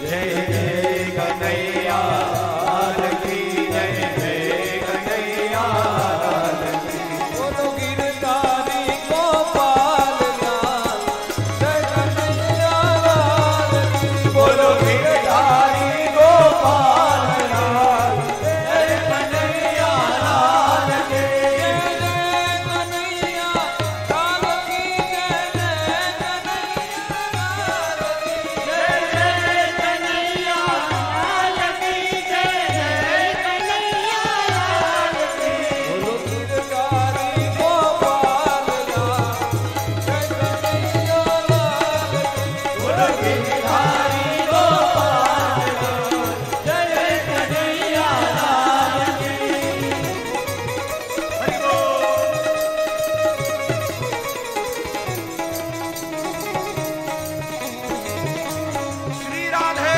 Yeah. yeah. God has.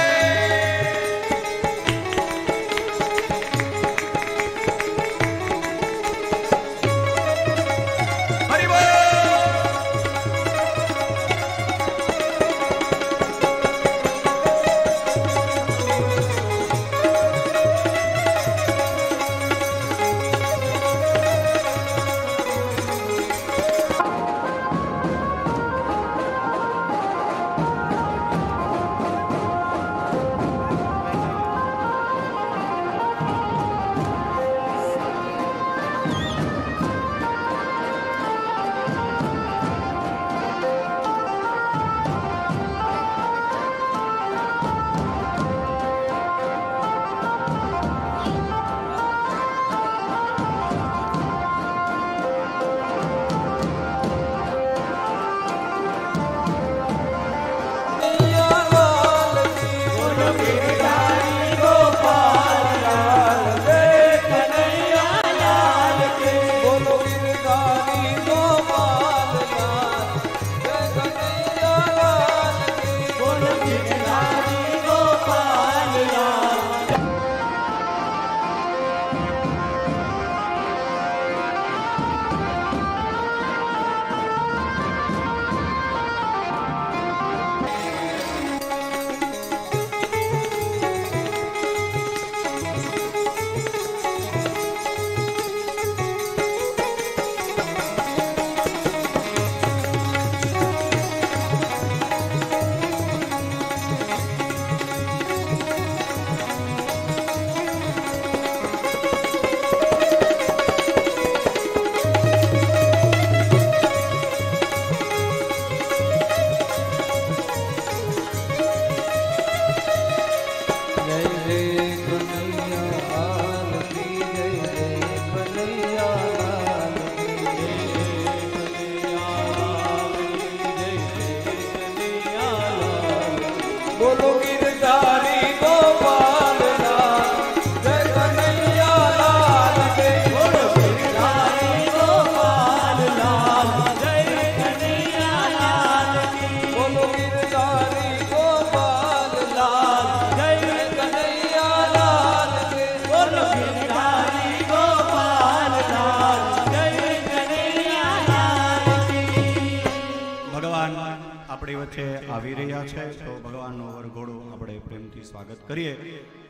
આપણી વચ્ચે આવી રહ્યા છે, તો ભગવાનનો વરઘોડો આપણે પ્રેમથી સ્વાગત કરીએ.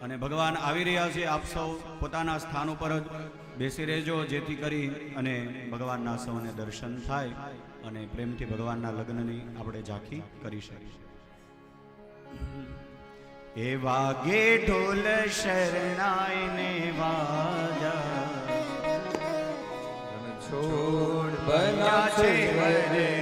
અને ભગવાન આવી રહ્યા છે, આપ સૌ પોતાના સ્થાન ઉપર જ બેસી રહેજો, જેથી કરી અને ભગવાનના સૌને દર્શન થાય અને પ્રેમથી ભગવાનના લગ્નની આપણે ઝાંખી કરી શકીએ. એ વાગે ઢોલ શરણાઈને વાજા. છોડ બન્યા છે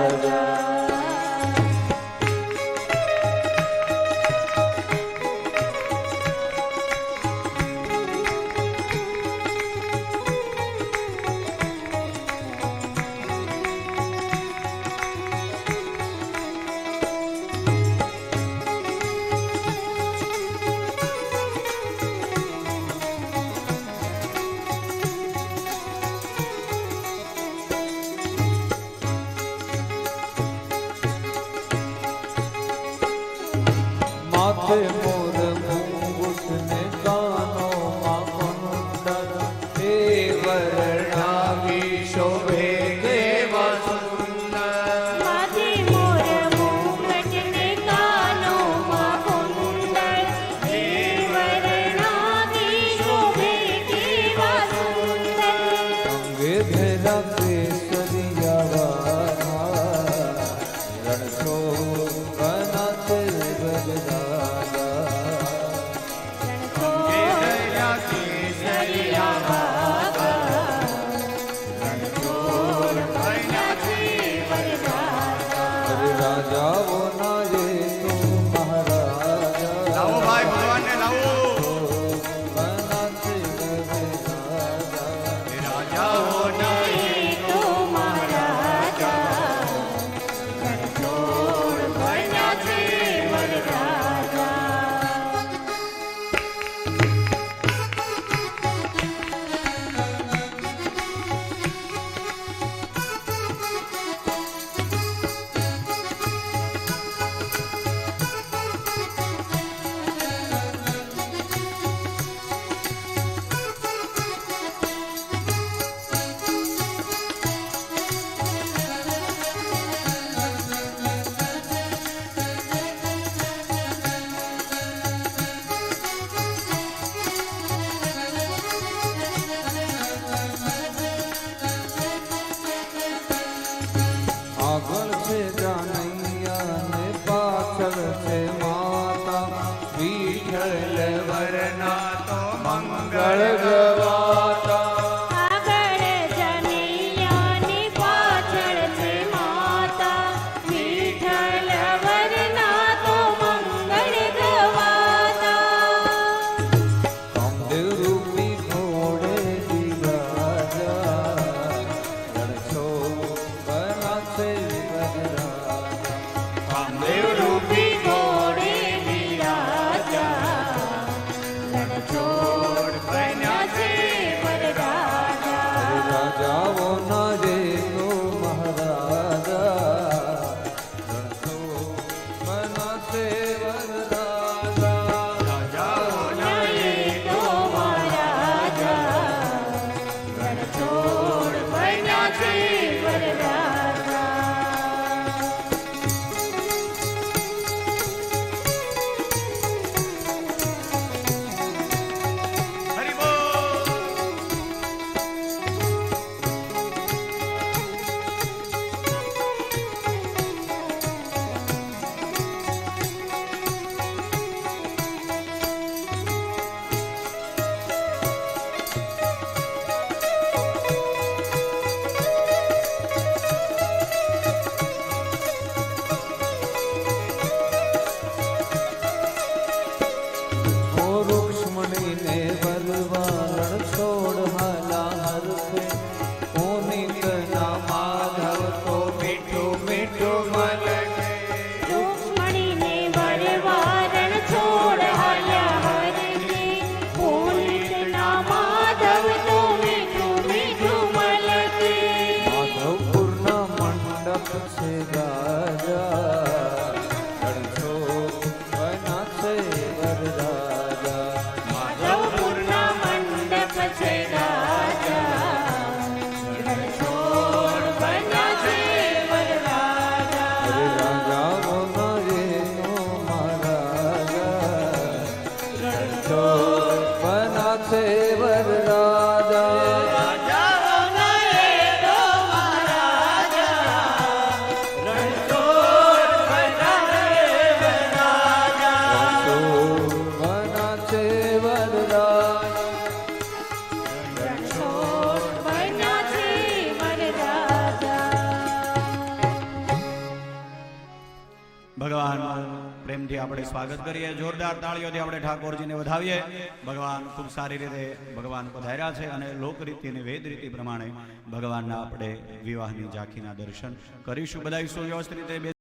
सबसे माता विठल वरना तो मंगल गवा ಸೇವ આપણે સ્વાગત કરીએ. જોરદાર તાળીઓથી આપણે ઠાકોરજીને વધાવીએ. ભગવાન ખૂબ સારી રીતે ભગવાન પધાર્યા છે અને લોકરીતિ અને વેદ રીતિ પ્રમાણે ભગવાનના આપણે વિવાહની ઝાંખીના દર્શન કરીશું. બધા સુવ્યવસ્થિત રીતે